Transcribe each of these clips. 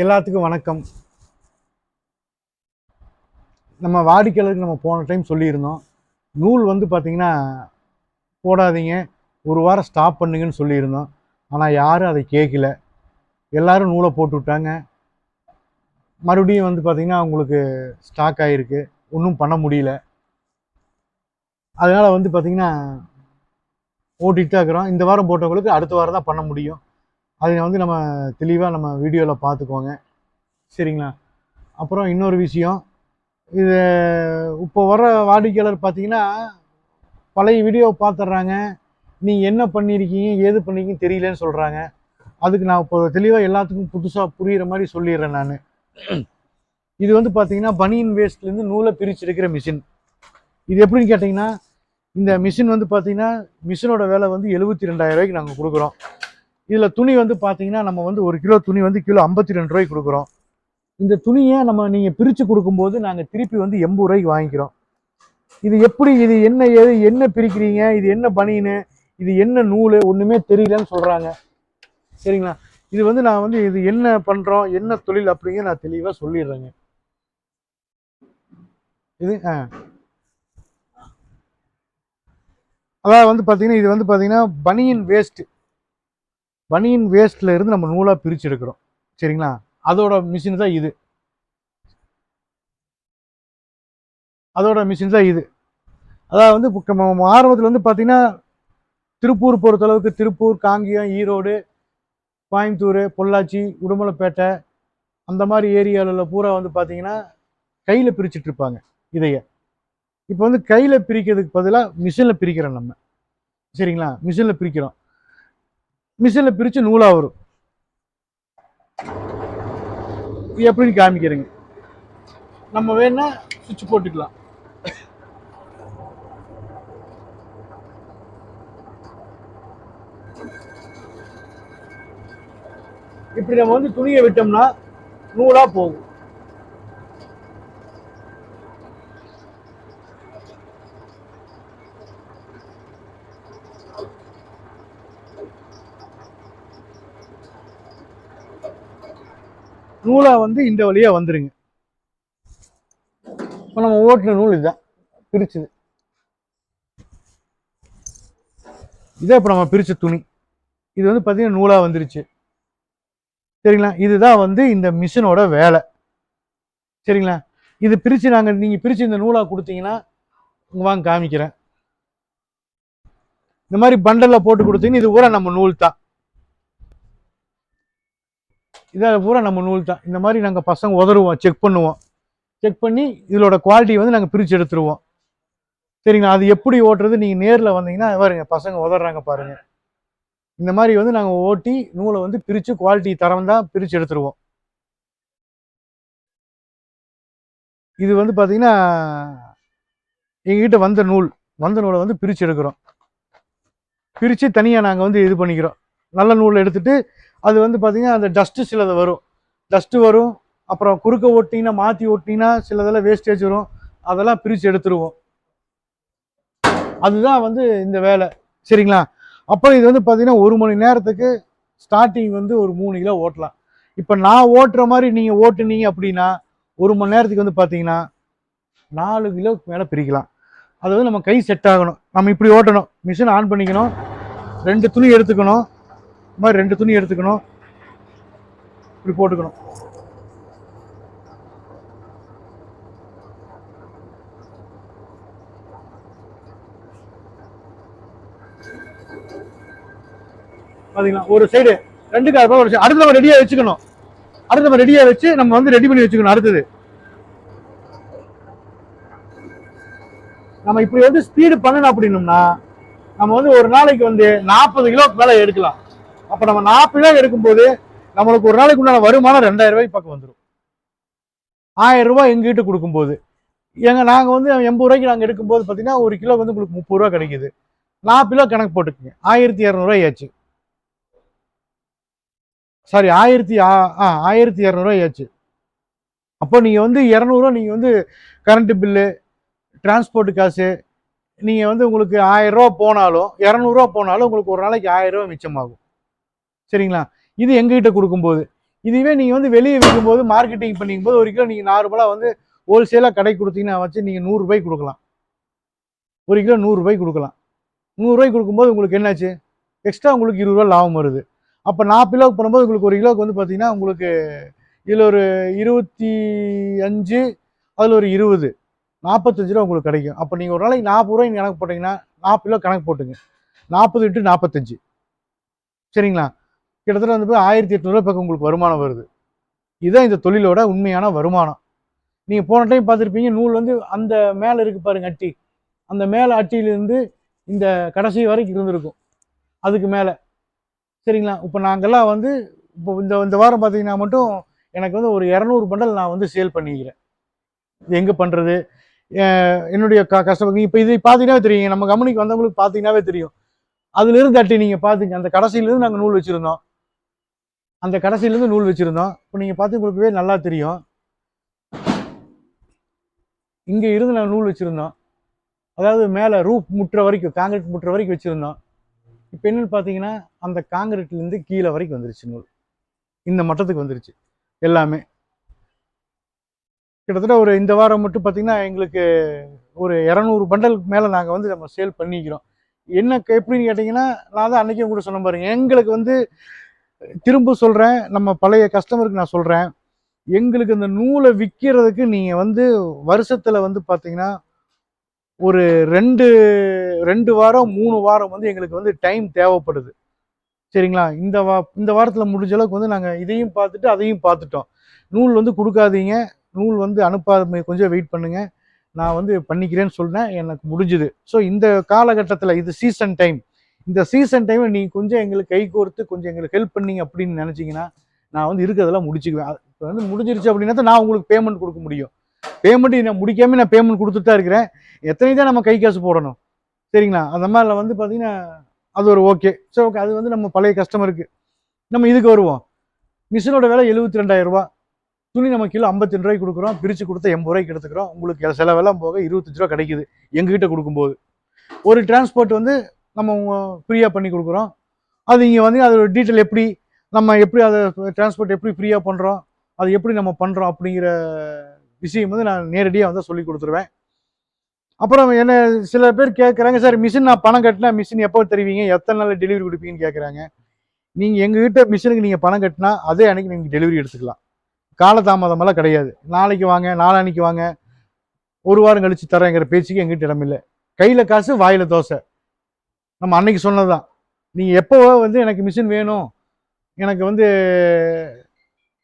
எல்லாத்துக்கும் வணக்கம். நம்ம வாடிக்கையாளருக்கு நம்ம போன டைம் சொல்லியிருந்தோம். நூல் வந்து பார்த்திங்கன்னா போடாதீங்க. ஒரு வாரம் ஸ்டாப் பண்ணுங்கன்னு சொல்லியிருந்தோம். ஆனால் யாரும் அதை கேட்கல எல்லோரும் நூலை போட்டு விட்டாங்க. மறுபடியும் வந்து பார்த்திங்கன்னா அவங்களுக்கு ஸ்டாக் ஆகிருக்கு ஒன்றும் பண்ண முடியல. அதனால் வந்து பார்த்திங்கன்னா ஓட்டிகிட்டு தான் இருக்கிறோம். இந்த வாரம் போட்டவங்களுக்கு அடுத்த வாரம் தான் பண்ண முடியும். அதை வந்து நம்ம தெளிவாக நம்ம வீடியோவில் பார்த்துக்கோங்க சரிங்களா? அப்புறம் இன்னொரு விஷயம். இது இப்போ வர வாடிக்கையாளர் பார்த்தீங்கன்னா பழைய வீடியோ பார்த்துட்றாங்க நீங்கள் என்ன பண்ணியிருக்கீங்க ஏது பண்ணிருக்கீங்க தெரியலன்னு சொல்கிறாங்க அதுக்கு நான் இப்போ தெளிவாக எல்லாத்துக்கும் புதுசாக புரிகிற மாதிரி சொல்லிடுறேன் நான். இது வந்து பார்த்தீங்கன்னா பனியன் வேஸ்ட்லேருந்து நூலை பிரித்து எடுக்கிற மிஷின் இது எப்படின்னு கேட்டிங்கன்னா இந்த மிஷின் வந்து பார்த்தீங்கன்னா மிஷினோட விலை வந்து எழுபத்தி ரெண்டாயிரம் ரூபாய்க்கு நாங்கள் கொடுக்குறோம். இதில் துணி வந்து பார்த்தீங்கன்னா நம்ம வந்து ஒரு கிலோ துணி வந்து கிலோ ஐம்பத்தி ரெண்டு ரூபாய்க்கு கொடுக்குறோம். இந்த துணியை நம்ம நீங்கள் பிரித்து கொடுக்கும்போது நாங்கள் திருப்பி வந்து எண்பது ரூபாய்க்கு வாங்கிக்கிறோம். இது எப்படி இது என்ன ஏது என்ன பிரிக்கிறீங்க இது என்ன பனின்னு இது என்ன நூல் ஒன்றுமே தெரியலன்னு சொல்கிறாங்க சரிங்களா? இது வந்து நான் வந்து இது என்ன பண்ணுறோம் என்ன தொழில் அப்படிங்க நான் தெளிவாக சொல்லிடுறேங்க. இது ஆ. அதாவது வந்து பார்த்தீங்கன்னா இது வந்து பார்த்தீங்கன்னா பனியன் வேஸ்ட்டு பனியின் வேஸ்ட்ல இருந்து நம்ம நூலாக பிரித்து எடுக்கிறோம் சரிங்களா? அதோட மிஷின் தான் இது. அதோட மிஷின் தான் இது. அதாவது வந்து இப்போ ஆரம்பத்தில் வந்து பார்த்தீங்கன்னா திருப்பூர் பொறுத்தளவுக்கு திருப்பூர் காங்கியம் ஈரோடு கோயம்புத்தூர் பொள்ளாச்சி உடுமலைப்பேட்டை அந்த மாதிரி ஏரியாவில் பூரா வந்து பார்த்தீங்கன்னா கையில் பிரிச்சுட்டு இருப்பாங்க இதைய. இப்போ வந்து கையில் பிரிக்கிறதுக்கு பதிலாக மிஷினில் பிரிக்கிறோம் நம்ம. சரிங்களா? மிஷினில் பிரிக்கிறோம். மிஷினில் பிரித்து நூலாக வரும். இது எப்படின்னு காமிக்கிறேங்க. நம்ம வேணா சுவிட்ச் போட்டுக்கலாம். இப்படி நம்ம வந்து துணியை விட்டோம்னா நூலாக போகும். நூலா வந்து இந்த வழியா வந்துருங்க. இப்போ நம்ம ஓட்டுன நூல் இதுதான். பிரிச்சுது. இதான் இப்போ நம்ம பிரிச்ச துணி. இது வந்து பார்த்தீங்கன்னா நூலா வந்துருச்சு. சரிங்களா? இதுதான் வந்து இந்த மிஷினோட வேலை. சரிங்களா? இது பிரித்து நாங்கள் நீங்கள் பிரித்து இந்த நூலாக கொடுத்தீங்கன்னா வாங்க காமிக்கிறேன். இந்த மாதிரி பண்டலில் போட்டு கொடுத்தீங்கன்னா இது பூரா நம்ம நூல் தான் இதை பூரா நம்ம நூல் தான். இந்த மாதிரி நாங்கள் பசங்க உதருவோம் செக் பண்ணுவோம். செக் பண்ணி இதோட குவாலிட்டி வந்து நாங்கள் பிரித்து எடுத்துருவோம். சரிங்களா? அது எப்படி ஓட்டுறது? நீங்கள் நேரில் வந்தீங்கன்னா பாருங்க பசங்க உதறாங்க பாருங்கள் இந்த மாதிரி வந்து நாங்கள் ஓட்டி நூலை வந்து பிரித்து குவாலிட்டி தரம் தான் பிரித்து எடுத்துருவோம். இது வந்து பார்த்தீங்கன்னா எங்ககிட்ட வந்த நூல். வந்த நூலை வந்து பிரித்து எடுக்கிறோம். பிரித்து தனியாக நாங்கள் வந்து இது பண்ணிக்கிறோம். நல்ல நூலை எடுத்துகிட்டு அது வந்து பார்த்திங்கன்னா அந்த டஸ்ட்டு சிலது வரும். டஸ்ட்டு வரும் அப்புறம் குறுக்க ஓட்டிங்கன்னா மாற்றி ஓட்டிங்கன்னா சிலதெல்லாம் வேஸ்டேஜ் வரும். அதெல்லாம் பிரித்து எடுத்துருவோம். அதுதான் வந்து இந்த வேலை. சரிங்களா? அப்போ இது வந்து பார்த்திங்கன்னா ஒரு மணி நேரத்துக்கு ஸ்டார்டிங் வந்து ஒரு மூணு கிலோ ஓட்டலாம். இப்போ நான் ஓட்டுற மாதிரி நீங்கள் ஓட்டுனீங்க அப்படின்னா ஒரு மணி நேரத்துக்கு வந்து பார்த்தீங்கன்னா நாலு கிலோ மேலே பிரிக்கலாம். அது வந்து நம்ம கை செட் ஆகணும். நம்ம இப்படி ஓட்டணும். மிஷின் ஆன் பண்ணிக்கணும். ரெண்டு துணி எடுத்துக்கணும். இந்த மாதிரி ரெண்டு துணி எடுத்துக்கணும். இப்படி போட்டுக்கணும். பார்த்தீங்களா ஒரு சைடு ரெண்டு கார் ஒரு அடுத்த அடுத்து நம்ம ரெடியா வச்சுக்கணும். அடுத்து நம்ம ரெடியா வச்சு நம்ம வந்து ரெடி பண்ணி வச்சுக்கணும் அடுத்தது. நம்ம இப்படி வந்து ஸ்பீடு பண்ணணும் அப்படின்னோம்னா நம்ம வந்து ஒரு நாளைக்கு வந்து நாற்பது கிலோ வேலை எடுக்கலாம். அப்போ நம்ம நாற்பது கிலோ எடுக்கும்போது நம்மளுக்கு ஒரு நாளைக்கு உண்டான வருமானம் ரெண்டாயிரம் ரூபாய் பக்கம் வந்துடும் ஆயிரம் ரூபாய் எங்ககிட்ட கொடுக்கும்போது. எங்க நாங்கள் வந்து எண்பது ரூபாய்க்கு நாங்கள் எடுக்கும்போது பார்த்தீங்கன்னா ஒரு கிலோ வந்து உங்களுக்கு முப்பது ரூபா கிடைக்குது. நாற்பது கிலோ கணக்கு போட்டுக்கோங்க. ஆயிரத்தி இரநூறுவாய் ஆச்சு. சாரி ஆயிரத்தி ஆ- ஆ ஆயிரத்தி இரநூறுவாய் ஆச்சு. அப்போ நீங்கள் வந்து இரநூறுவா நீங்கள் வந்து கரண்ட்டு பில்லு டிரான்ஸ்போர்ட்டு காசு நீங்கள் வந்து உங்களுக்கு ஆயிரம் ரூபா போனாலும் இரநூறுவா போனாலும் உங்களுக்கு ஒரு நாளைக்கு ஆயிரம் ரூபா மிச்சமாகும். சரிங்களா? இது எங்ககிட்ட கொடுக்கும்போது. இதுவே நீங்கள் வந்து வெளியே விற்கும்போது மார்க்கெட்டிங் பண்ணிக்கும்போது ஒரு கிலோ நீங்கள் நார்மலாக வந்து ஹோல்சேலாக கடை கொடுத்தீங்கன்னா வச்சு நீங்கள் நூறுரூபாய்க்கு கொடுக்கலாம். ஒரு கிலோ நூறுரூபாய்க்கு கொடுக்கலாம். நூறுரூவாய்க்கு கொடுக்கும்போது உங்களுக்கு என்னாச்சு? எக்ஸ்ட்ரா உங்களுக்கு இருபது ரூபா லாபம் வருது. அப்போ நாற்பது கிலோவுக்கு பண்ணும்போது உங்களுக்கு ஒரு கிலோவுக்கு வந்து பார்த்தீங்கன்னா உங்களுக்கு இதில் ஒரு இருபத்தி அஞ்சு அதில் ஒரு இருபது. நாற்பத்தஞ்சு ரூபா உங்களுக்கு கிடைக்கும். அப்போ நீங்கள் ஒரு நாளைக்கு நாற்பது ரூபாய் கணக்கு போட்டிங்கன்னா நாற்பது கிலோ கணக்கு போட்டுங்க. நாற்பது இன்ட்டு நாற்பத்தஞ்சு சரிங்களா? கிட்டத்தட்ட வந்து போய் ஆயிரத்தி எட்நூறுபா பக்கம் உங்களுக்கு வருமானம் வருது. இதுதான் இந்த தொழிலோட உண்மையான வருமானம். நீங்கள் போன டைம் பார்த்துருப்பீங்க நூல் வந்து அந்த மேலே இருக்கு பாருங்க அட்டி. அந்த மேலே அட்டியிலேருந்து இந்த கடைசி வரைக்கும் இருந்திருக்கும். அதுக்கு மேலே. சரிங்களா? இப்போ நாங்கள்லாம் வந்து இப்போ இந்த இந்த வாரம் பார்த்தீங்கன்னா மட்டும் எனக்கு வந்து ஒரு இரநூறு பண்டல் நான் வந்து சேல் பண்ணிக்கிறேன். இது எங்கே பண்ணுறது என்னுடைய க கஷ்டப்பட்டு இப்போ இதை பார்த்தீங்கன்னாவே தெரியும். நம்ம கம்பெனிக்கு வந்தவங்களுக்கு பார்த்தீங்கன்னாவே தெரியும். அதுலேருந்து அட்டி நீங்கள் பார்த்துங்க. அந்த கடைசியிலேருந்து நாங்கள் நூல் வச்சுருந்தோம். அந்த கடைசியிலேருந்து நூல் வச்சுருந்தோம். இப்போ நீங்கள் பார்த்து உங்களுக்குவே நல்லா தெரியும். இங்கே இருந்து நாங்கள் நூல் வச்சுருந்தோம். அதாவது மேலே ரூப் முட்டுற வரைக்கும் காங்கிரீட் முட்டுற வரைக்கும் வச்சுருந்தோம். இப்போ என்னென்னு பார்த்தீங்கன்னா அந்த காங்கிரீட்லேருந்து கீழே வரைக்கும் வந்துருச்சு நூல். இந்த மட்டத்துக்கு வந்துருச்சு. எல்லாமே. கிட்டத்தட்ட ஒரு இந்த வாரம் மட்டும் பார்த்தீங்கன்னா எங்களுக்கு ஒரு இரநூறு பண்டலுக்கு மேலே நாங்கள் வந்து நம்ம சேல் பண்ணிக்கிறோம். என்ன க- எப்படின்னு கேட்டிங்கன்னா நான் தான் அன்றைக்கும் கூட சொன்ன பாருங்க. எங்களுக்கு வந்து திரும்ப சொல்கிறேன் நம்ம பழைய கஸ்டமருக்கு நான் சொல்கிறேன் எங்களுக்கு இந்த நூலை விற்கிறதுக்கு நீங்கள் வந்து வருஷத்தில் வந்து பார்த்தீங்கன்னா ஒரு ரெண்டு ரெண்டு வாரம் மூணு வாரம் வந்து எங்களுக்கு வந்து டைம் தேவைப்படுது. சரிங்களா? இந்த வா இந்த வாரத்தில் முடிஞ்ச அளவுக்கு வந்து நாங்கள் இதையும் பார்த்துட்டு அதையும் பார்த்துட்டோம். நூல் வந்து கொடுக்காதீங்க. நூல் வந்து அனுப்பாத கொஞ்சம் வெயிட் பண்ணுங்கள் நான் வந்து பண்ணிக்கிறேன்னு சொன்னேன் எனக்கு முடிஞ்சுது. ஸோ இந்த காலகட்டத்தில் இது சீசன் டைம் இந்த சீசன் டைமில் நீங்கள் கொஞ்சம் எங்களுக்கு கை கோர்த்து கொஞ்சம் எங்களுக்கு ஹெல்ப் பண்ணீங்க அப்படின்னு நினச்சிங்கன்னா நான் வந்து இருக்கிறதெல்லாம் முடிச்சுக்குவேன். இப்போ வந்து முடிஞ்சிருச்சு அப்படின்னா தான் நான் உங்களுக்கு பேமெண்ட் கொடுக்க முடியும். பேமெண்ட் நான் முடிக்காமல் நான் பேமெண்ட் கொடுத்துட்டு தான் இருக்கிறேன். எத்தனை தான் நம்ம கை காசு போடணும். சரிங்களா? அந்த மாதிரில வந்து பார்த்தீங்கன்னா அது ஒரு ஓகே சரி ஓகே அது வந்து நம்ம பழைய கஸ்டமருக்கு நம்ம இதுக்கு வருவோம். மிஷினோட விலை எழுபத்தி ரெண்டாயிரம் துணி நம்ம கிலோ ஐம்பத்தி ரெண்டு ரூபாய்க்கு கொடுக்குறோம். பிரித்து கொடுத்தா எண்பது ரூபாய்க்கு எடுத்துக்கிறோம். உங்களுக்கு செலவெல்லாம் போக இருபத்தஞ்சு ரூபா கிடைக்குது எங்ககிட்ட கொடுக்கும்போது. ஒரு டிரான்ஸ்போர்ட் வந்து நம்ம ஃப்ரீயாக பண்ணி கொடுக்குறோம். அது இங்கே வந்து அதோட டீட்டெயில் எப்படி நம்ம எப்படி அதை டிரான்ஸ்போர்ட் எப்படி ஃப்ரீயாக பண்ணுறோம் அது எப்படி நம்ம பண்ணுறோம் அப்படிங்கிற விஷயம் வந்து நான் நேரடியாக வந்து சொல்லி கொடுத்துருவேன். அப்புறம் என்ன சில பேர் கேட்குறாங்க சார் மிஷின் நான் பணம் கட்டினா மிஷின் எப்போ தருவீங்க? எத்தனை நாள் டெலிவரி கொடுப்பீங்கன்னு கேட்குறாங்க நீங்கள் எங்ககிட்ட மிஷினுக்கு நீங்கள் பணம் கட்டினா அதே அன்னைக்கு நீங்கள் டெலிவரி எடுத்துக்கலாம். காலதாமதமெல்லாம் கிடையாது. நாளைக்கு வாங்க நாளான்னைக்கு வாங்க. ஒரு வாரம் கழித்து தரேங்கிற பேச்சுக்கு எங்கிட்ட இடமில்லை. கையில் காசு வாயில் தோசை. நம்ம அன்னைக்கு சொன்னதுதான். நீங்கள் எப்போ வந்து எனக்கு மிஷின் வேணும் எனக்கு வந்து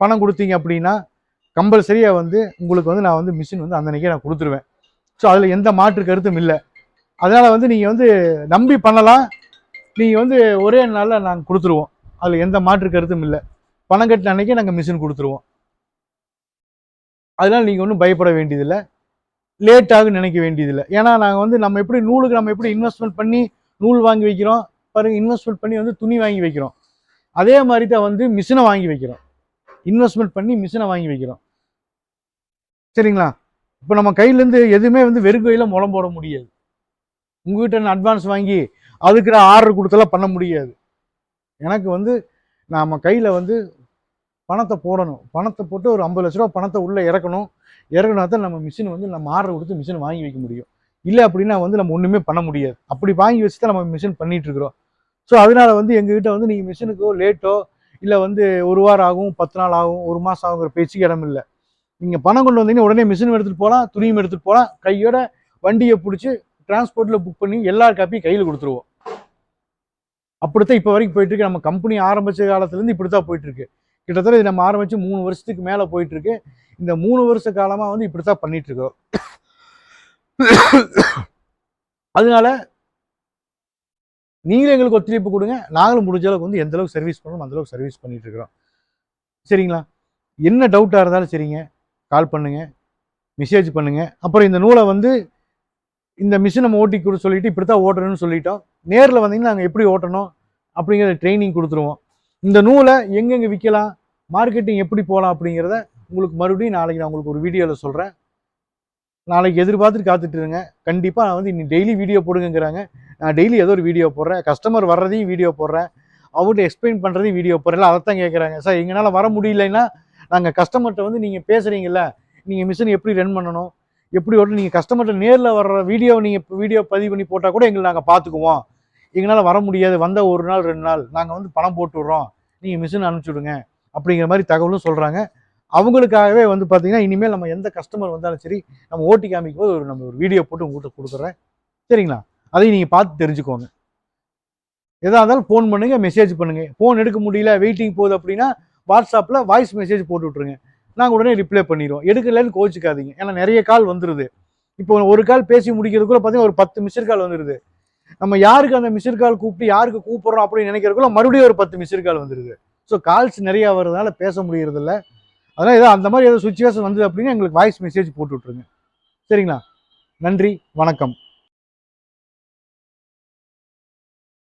பணம் கொடுத்தீங்க அப்படின்னா கம்பல்சரியாக வந்து உங்களுக்கு வந்து நான் வந்து மிஷின் வந்து அந்தன்னைக்கே நான் கொடுத்துருவேன். ஸோ அதில் எந்த மாற்று கருத்தும் இல்லை. அதனால் வந்து நீங்கள் வந்து நம்பி பண்ணலாம். நீங்கள் வந்து ஒரே நாளில் நாங்கள் கொடுத்துருவோம். அதில் எந்த மாற்று கருத்தும் இல்லை. பணம் கட்டின அன்னைக்கே நாங்கள் மிஷின் கொடுத்துருவோம். அதனால் நீங்கள் ஒன்றும் பயப்பட வேண்டியதில்லை. லேட் ஆகும் நினைக்க வேண்டியதில்லை. ஏன்னா நாங்கள் வந்து நம்ம எப்படி நூலுக்கு நம்ம எப்படி இன்வெஸ்ட்மெண்ட் பண்ணி நூல் வாங்கி வைக்கிறோம். பாருங்கள் இன்வெஸ்ட்மெண்ட் பண்ணி வந்து துணி வாங்கி வைக்கிறோம். அதே மாதிரி தான் வந்து மிஷினை வாங்கி வைக்கிறோம். இன்வெஸ்ட்மெண்ட் பண்ணி மிஷினை வாங்கி வைக்கிறோம். சரிங்களா? இப்போ நம்ம கையிலேருந்து எதுவுமே வந்து வெறும் கையில் முளம் போட முடியாது. உங்ககிட்ட அட்வான்ஸ் வாங்கி அதுக்கு நான் ஆர்டர் கொடுத்தெல்லாம் பண்ண முடியாது. எனக்கு வந்து நாம் கையில் வந்து பணத்தை போடணும். பணத்தை போட்டு ஒரு ஐம்பது லட்ச ரூபா பணத்தை உள்ளே இறக்கணும். இறக்கணும் தான் நம்ம மிஷின் வந்து நம்ம ஆர்டர் கொடுத்து மிஷின் வாங்கி வைக்க முடியும். இல்லை அப்படின்னா வந்து நம்ம ஒன்றுமே பண்ண முடியாது. அப்படி வாங்கி வச்சு தான் நம்ம மிஷின் பண்ணிட்டு இருக்கிறோம் ஸோ அதனால வந்து எங்ககிட்ட வந்து நீங்கள் மிஷினுக்கோ லேட்டோ இல்லை வந்து ஒரு வாரம் ஆகும் பத்து நாள் ஆகும் ஒரு மாதம் ஆகுங்கிற பேச்சுக்கு இடம் இல்லை. நீங்கள் பணம் கொண்டு வந்தீங்கன்னா உடனே மிஷின் எடுத்துகிட்டு போகலாம் துணியும் எடுத்துகிட்டு போகலாம் கையோட வண்டியை பிடிச்சி டிரான்ஸ்போர்ட்டில் புக் பண்ணி எல்லா காப்பியும் கையில் கொடுத்துருவோம். அப்படித்தான் இப்போ வரைக்கும் போயிட்டு இருக்கு. நம்ம கம்பெனி ஆரம்பிச்ச காலத்துலேருந்து இப்படி தான் போயிட்டு இருக்கு. கிட்டத்தட்ட இது நம்ம ஆரம்பித்து மூணு வருஷத்துக்கு மேலே போயிட்டு இருக்கு. இந்த மூணு வருஷ காலமாக வந்து இப்படி தான் பண்ணிட்டு இருக்கோம் அதனால நீங்களும் எங்களுக்கு ஒத்துழைப்பு கொடுங்க. நாங்களும் முடிஞ்ச அளவுக்கு வந்து எந்த அளவுக்கு சர்வீஸ் பண்ணணும் அந்த அளவுக்கு சர்வீஸ் பண்ணிட்டு இருக்கிறோம். சரிங்களா? என்ன டவுட்டாக இருந்தாலும் சரிங்க. கால் பண்ணுங்க. மெசேஜ் பண்ணுங்க. அப்புறம் இந்த நூலை வந்து இந்த மிஷின் நம்ம ஓட்டி கொடு சொல்லிட்டு இப்படி தான் ஓட்டணும்னு சொல்லிட்டோம். நேரில் வந்தீங்கன்னா நாங்கள் எப்படி ஓட்டணும் அப்படிங்கிற ட்ரைனிங் கொடுத்துருவோம். இந்த நூலை எங்கெங்கே விற்கலாம்? மார்க்கெட்டிங் எப்படி போகலாம் அப்படிங்கிறத உங்களுக்கு மறுபடியும் நாளைக்கு நான் உங்களுக்கு ஒரு வீடியோவில் சொல்கிறேன் நாளைக்கு எதிர்பார்த்துட்டு காத்துட்ருங்க கண்டிப்பாக நான் வந்து இன்னி டெய்லி வீடியோ போடுங்கிறாங்க நான் டெய்லி ஏதோ ஒரு வீடியோ போடுறேன். கஸ்டமர் வர்றதையும் வீடியோ போடுறேன். அவர்கிட்ட எக்ஸ்பிளைன் பண்ணுறதையும் வீடியோ போடுறேன். அதை தான் கேட்குறாங்க சார் எங்களால் வர முடியலைன்னா நாங்கள் கஸ்டமர்கிட்ட வந்து நீங்கள் பேசுகிறீங்கள நீங்கள் மிஷின் எப்படி ரன் பண்ணணும்? எப்படி ஓட்டு நீங்கள் கஸ்டமர்கிட்ட நேரில் வர்ற வீடியோ நீங்கள் வீடியோ பதிவு பண்ணி போட்டால் கூட எங்களை நாங்கள் பார்த்துக்குவோம் எங்களால் வர முடியாது. வந்த ஒரு நாள் ரெண்டு நாள். நாங்கள் வந்து பணம் போட்டு விட்றோம். நீங்கள் மிஷின் அனுப்பிச்சி விடுங்க. அப்படிங்கிற மாதிரி தகவலும் சொல்கிறாங்க அவங்களுக்காகவே வந்து பார்த்தீங்கன்னா இனிமேல் நம்ம எந்த கஸ்டமர் வந்தாலும் சரி நம்ம ஓட்டி காமிக்கும் போது ஒரு நம்ம ஒரு வீடியோ போட்டு உங்கள்கிட்ட கொடுக்குறேன். சரிங்களா? அதையும் நீங்கள் பார்த்து தெரிஞ்சுக்கோங்க. எதாக இருந்தாலும் ஃபோன் பண்ணுங்கள் மெசேஜ் பண்ணுங்கள் ஃபோன் எடுக்க முடியல வெயிட்டிங் போகுது அப்படின்னா வாட்ஸ்அப்பில் வாய்ஸ் மெசேஜ் போட்டு விட்ருங்க நாங்கள் உடனே ரிப்ளை பண்ணிடுவோம். எடுக்கலைன்னு கோச்சிக்காதீங்க ஏன்னா நிறைய கால் வந்துடுது இப்போ ஒரு கால் பேசி முடிக்கிறதுக்குள்ள பார்த்தீங்கன்னா ஒரு பத்து மிஸ்டர் கால் வந்துடுது நம்ம யாருக்கு அந்த மிஸ்டர் கால் கூப்பிட்டு யாருக்கு கூப்பிட்றோம் அப்படின்னு நினைக்கிறதுக்குள்ள மறுபடியும் ஒரு பத்து மிஸ்டர் கால் வந்துடுது ஸோ கால்ஸ் நிறையா வர்றதுனால பேச முடியறதில்ல. அதனால் ஏதோ அந்த மாதிரி ஏதோ சுச்சுவேஷன் வந்தது அப்படின்னா எங்களுக்கு வாய்ஸ் மெசேஜ் போட்டு விட்ருங்க சரிங்களா? நன்றி வணக்கம்.